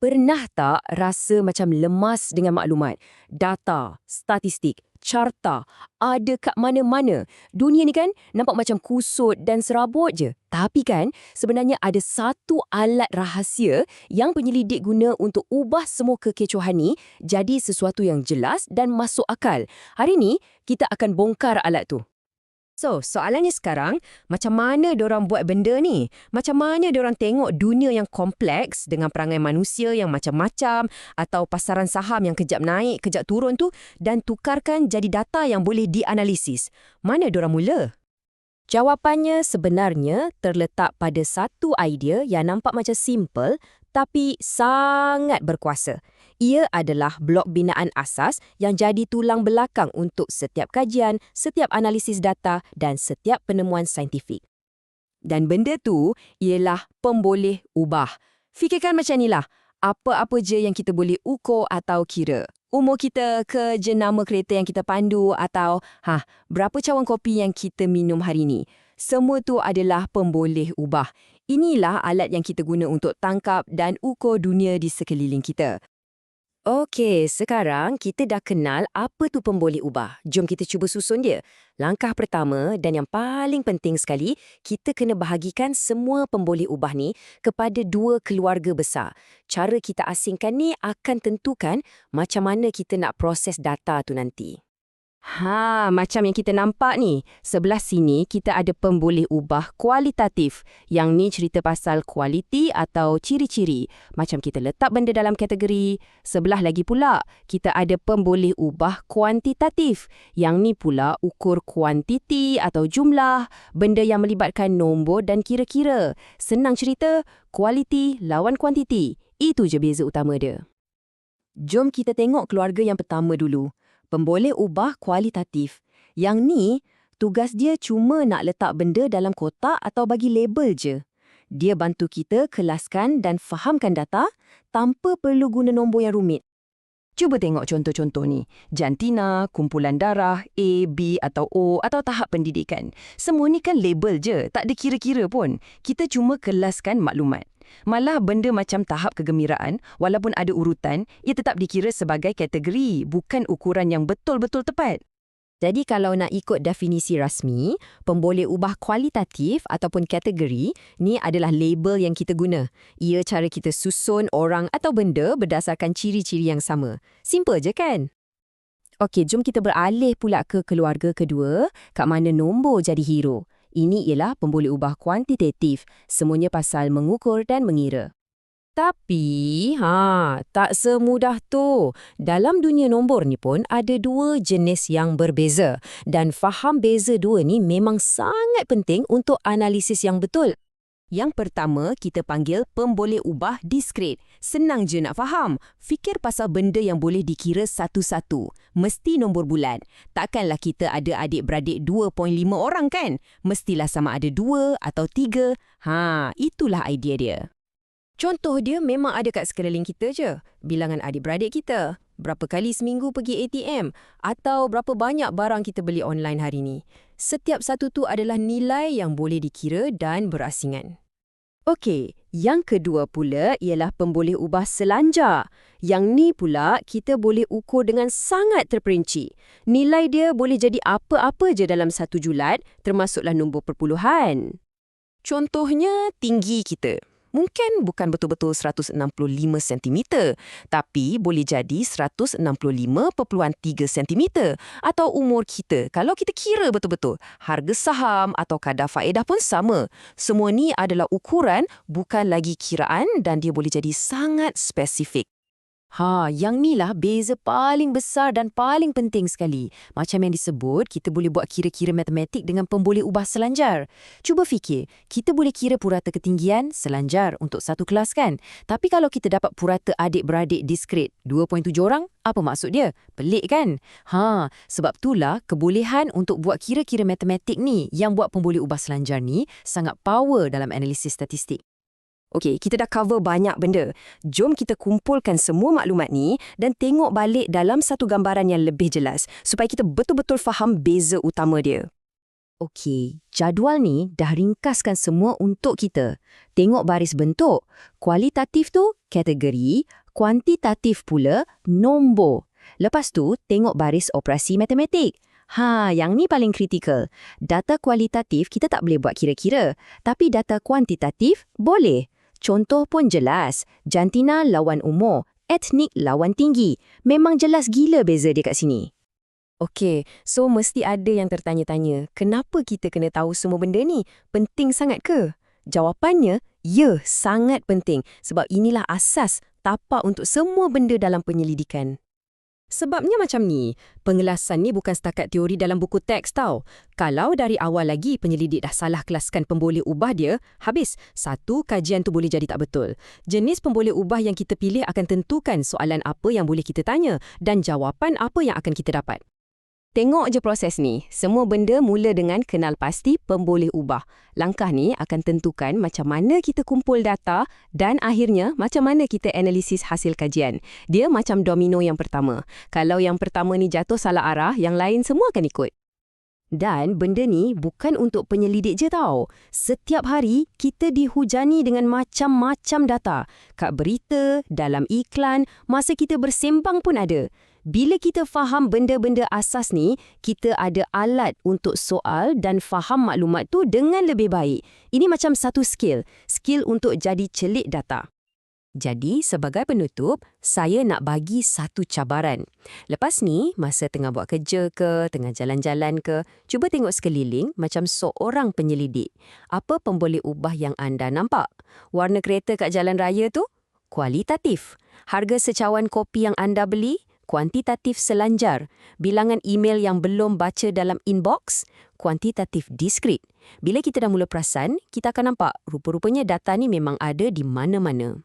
Pernah tak rasa macam lemas dengan maklumat? Data, statistik, carta, ada kat mana-mana. Dunia ni kan nampak macam kusut dan serabut je. Tapi kan, sebenarnya ada satu alat rahsia yang penyelidik guna untuk ubah semua kekecohan ni jadi sesuatu yang jelas dan masuk akal. Hari ni, kita akan bongkar alat tu. So, soalannya sekarang, macam mana diorang buat benda ni? Macam mana diorang tengok dunia yang kompleks dengan perangai manusia yang macam-macam atau pasaran saham yang kejap naik, kejap turun tu dan tukarkan jadi data yang boleh dianalisis? Mana diorang mula? Jawapannya sebenarnya terletak pada satu idea yang nampak macam simple tapi sangat berkuasa. Ia adalah blok binaan asas yang jadi tulang belakang untuk setiap kajian, setiap analisis data dan setiap penemuan saintifik. Dan benda tu ialah pemboleh ubah. Fikirkan macam inilah, apa-apa je yang kita boleh ukur atau kira. Umur kita ke jenama kereta yang kita pandu atau ha, berapa cawan kopi yang kita minum hari ini. Semua tu adalah pemboleh ubah. Inilah alat yang kita guna untuk tangkap dan ukur dunia di sekeliling kita. Okey, sekarang kita dah kenal apa tu pemboleh ubah. Jom kita cuba susun dia. Langkah pertama dan yang paling penting sekali, kita kena bahagikan semua pemboleh ubah ni kepada dua keluarga besar. Cara kita asingkan ni akan tentukan macam mana kita nak proses data tu nanti. Ha, macam yang kita nampak ni. Sebelah sini kita ada pemboleh ubah kualitatif. Yang ni cerita pasal kualiti atau ciri-ciri. Macam kita letak benda dalam kategori. Sebelah lagi pula, kita ada pemboleh ubah kuantitatif. Yang ni pula ukur kuantiti atau jumlah. Benda yang melibatkan nombor dan kira-kira. Senang cerita, kualiti lawan kuantiti. Itu je beza utama dia. Jom kita tengok keluarga yang pertama dulu pemboleh ubah kualitatif. Yang ni, tugas dia cuma nak letak benda dalam kotak atau bagi label je. Dia bantu kita kelaskan dan fahamkan data tanpa perlu guna nombor yang rumit. Cuba tengok contoh-contoh ni. Jantina, kumpulan darah, A, B atau O atau tahap pendidikan. Semua ni kan label je, tak ada kira-kira pun. Kita cuma kelaskan maklumat. Malah benda macam tahap kegembiraan, walaupun ada urutan, ia tetap dikira sebagai kategori, bukan ukuran yang betul-betul tepat. Jadi kalau nak ikut definisi rasmi, pemboleh ubah kualitatif ataupun kategori ni adalah label yang kita guna. Ia cara kita susun orang atau benda berdasarkan ciri-ciri yang sama. Simple je kan? Okey, jom kita beralih pula ke keluarga kedua, kat mana nombor jadi hero. Ini ialah pemboleh ubah kuantitatif, semuanya pasal mengukur dan mengira. Tapi, ha, tak semudah tu. Dalam dunia nombor ni pun ada dua jenis yang berbeza. Dan faham beza dua ni memang sangat penting untuk analisis yang betul. Yang pertama, kita panggil pemboleh ubah diskret. Senang je nak faham. Fikir pasal benda yang boleh dikira satu-satu. Mesti nombor bulan. Takkanlah kita ada adik-beradik 2.5 orang kan? Mestilah sama ada dua atau tiga. Ha, itulah idea dia. Contoh dia memang ada kat sekeliling kita je. Bilangan adik-beradik kita. Berapa kali seminggu pergi ATM. Atau berapa banyak barang kita beli online hari ni. Setiap satu tu adalah nilai yang boleh dikira dan berasingan. Okey, yang kedua pula ialah pemboleh ubah selanjar. Yang ni pula kita boleh ukur dengan sangat terperinci. Nilai dia boleh jadi apa-apa je dalam satu julat, termasuklah nombor perpuluhan. Contohnya tinggi kita. Mungkin bukan betul-betul 165 cm, tapi boleh jadi 165.3 cm atau umur kita. Kalau kita kira betul-betul, harga saham atau kadar faedah pun sama. Semua ni adalah ukuran, bukan lagi kiraan dan dia boleh jadi sangat spesifik. Ha, yang ni lah beza paling besar dan paling penting sekali. Macam yang disebut, kita boleh buat kira-kira matematik dengan pemboleh ubah selanjar. Cuba fikir, kita boleh kira purata ketinggian selanjar untuk satu kelas kan? Tapi kalau kita dapat purata adik-beradik diskret 2.7 orang, apa maksud dia? Pelik kan? Ha, sebab itulah kebolehan untuk buat kira-kira matematik ni yang buat pemboleh ubah selanjar ni sangat power dalam analisis statistik. Okey, kita dah cover banyak benda. Jom kita kumpulkan semua maklumat ni dan tengok balik dalam satu gambaran yang lebih jelas supaya kita betul-betul faham beza utama dia. Okey, jadual ni dah ringkaskan semua untuk kita. Tengok baris bentuk. Kualitatif tu kategori, kuantitatif pula nombor. Lepas tu, tengok baris operasi matematik. Ha, yang ni paling kritikal. Data kualitatif kita tak boleh buat kira-kira. Tapi data kuantitatif boleh. Contoh pun jelas. Jantina lawan umur. Etnik lawan tinggi. Memang jelas gila beza kat sini. Okey, so mesti ada yang tertanya-tanya, kenapa kita kena tahu semua benda ni? Penting sangat ke? Jawapannya, ya, sangat penting. Sebab inilah asas tapak untuk semua benda dalam penyelidikan. Sebabnya macam ni, pengelasan ni bukan setakat teori dalam buku teks tau. Kalau dari awal lagi penyelidik dah salah kelaskan pemboleh ubah dia, habis, satu kajian tu boleh jadi tak betul. Jenis pemboleh ubah yang kita pilih akan tentukan soalan apa yang boleh kita tanya dan jawapan apa yang akan kita dapat. Tengok je proses ni. Semua benda mula dengan kenal pasti pemboleh ubah. Langkah ni akan tentukan macam mana kita kumpul data dan akhirnya macam mana kita analisis hasil kajian. Dia macam domino yang pertama. Kalau yang pertama ni jatuh salah arah, yang lain semua akan ikut. Dan benda ni bukan untuk penyelidik je tau. Setiap hari, kita dihujani dengan macam-macam data. Kat berita, dalam iklan, masa kita bersembang pun ada. Bila kita faham benda-benda asas ni, kita ada alat untuk soal dan faham maklumat tu dengan lebih baik. Ini macam satu skill, skill untuk jadi celik data. Jadi, sebagai penutup, saya nak bagi satu cabaran. Lepas ni, masa tengah buat kerja ke, tengah jalan-jalan ke, cuba tengok sekeliling macam seorang penyelidik. Apa pemboleh ubah yang anda nampak? Warna kereta kat jalan raya tu? Kualitatif. Harga secawan kopi yang anda beli? Kuantitatif selanjar, bilangan email yang belum baca dalam inbox, kuantitatif diskrit. Bila kita dah mula perasan, kita akan nampak rupa-rupanya data ni memang ada di mana-mana.